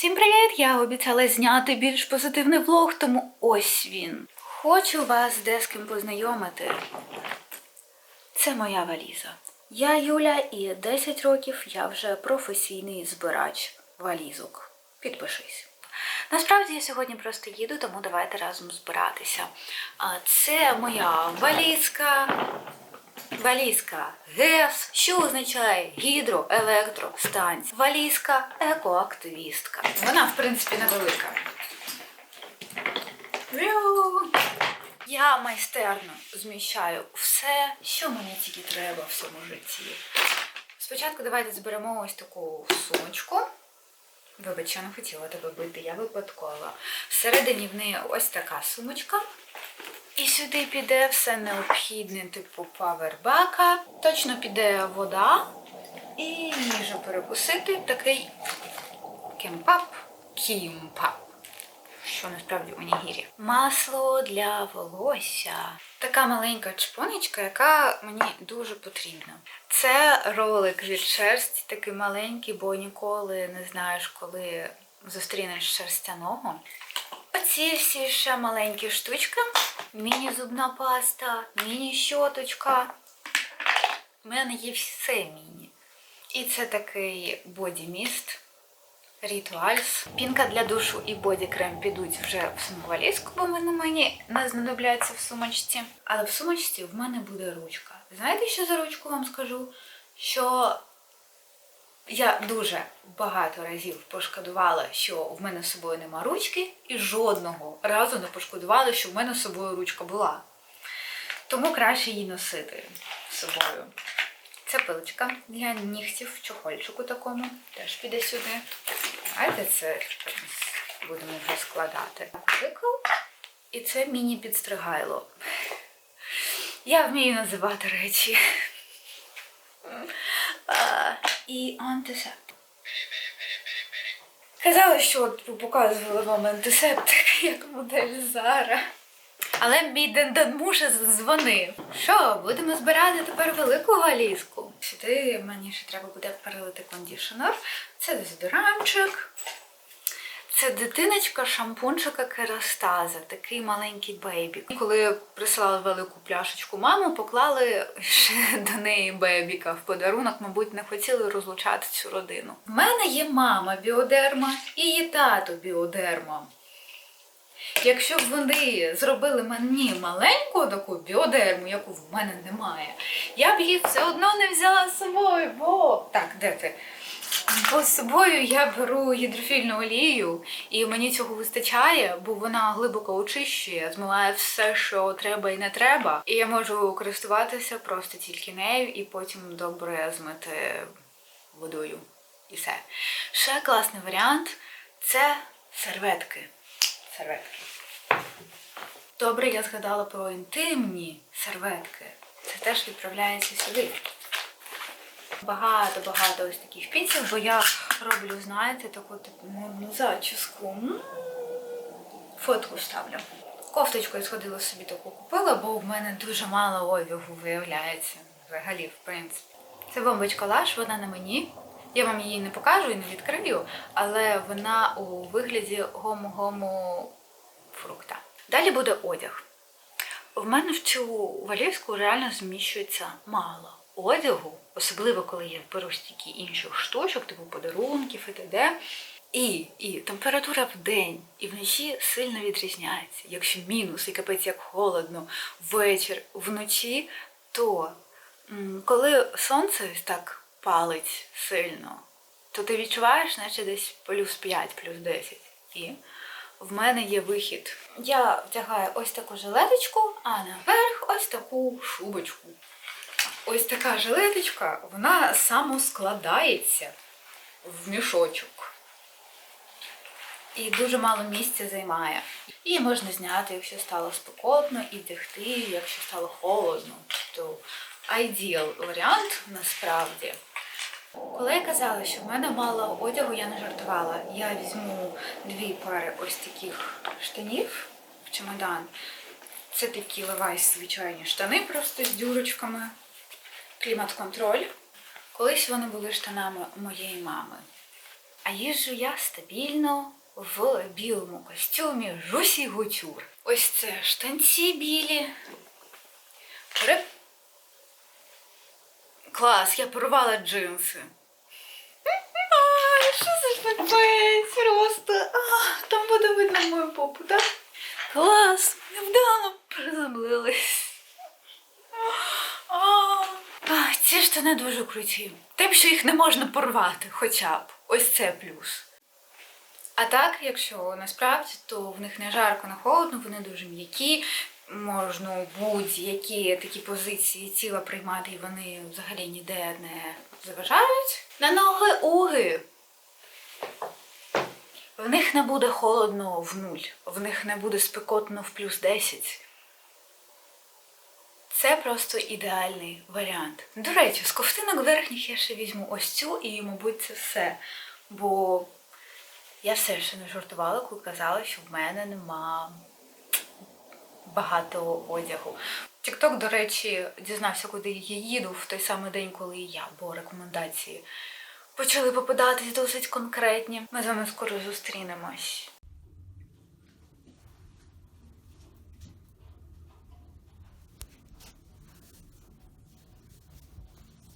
Всім привіт! Я обіцяла зняти більш позитивний влог, тому ось він. Хочу вас де з ким познайомити. Це моя валіза. Я Юля і 10 років я вже професійний збирач валізок. Підпишись. Насправді я сьогодні просто їду, тому давайте разом збиратися. А це моя валізка. Валізка ГЕС, що означає гідроелектростанція. Валізка екоактивістка. Вона, в принципі, невелика. Я майстерно зміщаю все, що мені тільки треба в цьому житті. Спочатку давайте зберемо ось таку сумочку. Вибач, я не хотіла тебе бити, я випадкова. Всередині в неї ось така сумочка. І сюди піде все необхідне, типу павербака. Точно піде вода. І їжу перекусити такий кемпап, кімпап. Що насправді у нігірі. Масло для волосся. Така маленька чпонечка, яка мені дуже потрібна. Це ролик від шерсті, такий маленький, бо ніколи не знаєш, коли зустрінеш шерстяного. Оці всі ще маленькі штучки. Міні-зубна паста, міні-щоточка. У мене є все міні. І це такий боді-міст. Ритуальс. Пінка для душу і боді-крем підуть вже в саму валізку, бо вони мені не знадобляться в сумочці. Але в сумочці в мене буде ручка. Знаєте, що за ручку вам скажу? Що я дуже багато разів пошкодувала, що в мене з собою нема ручки, і жодного разу не пошкодувала, що в мене з собою ручка була. Тому краще її носити з собою. Це пилочка для нігтів чохольчику такому. Теж піде сюди. Знаєте, це будемо вже складати. І це міні-підстригайло. Я вмію називати речі. І антисептик. Казали, що от показували вам антисептик, як модель Зара. Але мій денденмуша дзвонив. Що, будемо збирати тепер велику валізку? Сюди мені ще треба буде перелити кондішнер. Це дезодоранчик. Це дитиночка шампунчика Керастаза, такий маленький бейбік. Коли прислали велику пляшечку маму, поклали ще до неї бейбіка в подарунок, мабуть, не хотіли розлучати цю родину. В мене є мама біодерма і є тато біодерма. Якщо б вони зробили мені маленьку таку біодерму, яку в мене немає, я б її все одно не взяла з собою, бо так, де ти? Бо собою я беру гідрофільну олію, і мені цього вистачає, бо вона глибоко очищує, змиває все, що треба і не треба. І я можу користуватися просто тільки нею і потім добре змити водою. І все. Ще класний варіант це серветки. Серветки. Добре, я згадала про інтимні серветки. Це теж відправляється сюди. Багато-багато ось таких пінців, бо я роблю, знаєте, таку типу модну зачіску. Фотку ставлю. Кофточку я сходила собі таку купила, бо в мене дуже мало одягу виявляється. Взагалі, в принципі. Це бомбочка Лаш, вона на мені. Я вам її не покажу і не відкрию, але вона у вигляді гому-гому фрукта. Далі буде одяг. В мене в цю валізку реально зміщується мало одягу, особливо коли я беру стільки інших штучок, типу подарунків і т.д. І, і температура в день і вночі сильно відрізняється. Якщо мінус і капець як холодно ввечір, вночі, то коли сонце так палить сильно, то ти відчуваєш, наче десь плюс 5, плюс 10. І в мене є вихід. Я вдягаю ось таку жилеточку, а наверх ось таку шубочку. Ось така жилеточка, вона самоскладається в мішочок. І дуже мало місця займає. Її можна зняти, якщо стало спекотно, і вдягти, якщо стало холодно. То айдіал варіант насправді. Коли я казала, що в мене мало одягу, я не жартувала. Я візьму дві пари ось таких штанів в чемодан. Це такі левайс звичайні штани просто з дюрочками. Клімат-контроль. Колись вони були штанами моєї мами. А їжджу я стабільно в білому костюмі Жусі Гутюр. Ось це штанці білі. Пере... Клас, я порвала джинси. Що за шпакпець просто. А, там буде видно мою попу, так? Клас, невдало приземлились. А, ці штани дуже круті. Тим, що їх не можна порвати, хоча б. Ось це плюс. А так, якщо насправді, то в них не жарко, не холодно, вони дуже м'які. Можна будь-які такі позиції тіла приймати, і вони взагалі ніде не заважають. На ноги уги. В них не буде холодно в нуль, в них не буде спекотно в плюс 10. Це просто ідеальний варіант. До речі, з ковтинок верхніх я ще візьму ось цю і, мабуть, це все. Бо я все ще не жартувала, коли казала, що в мене нема багато одягу. Тікток, до речі, дізнався, куди я їду в той самий день, коли і я, бо рекомендації почали попадатись досить конкретні. Ми з вами скоро зустрінемось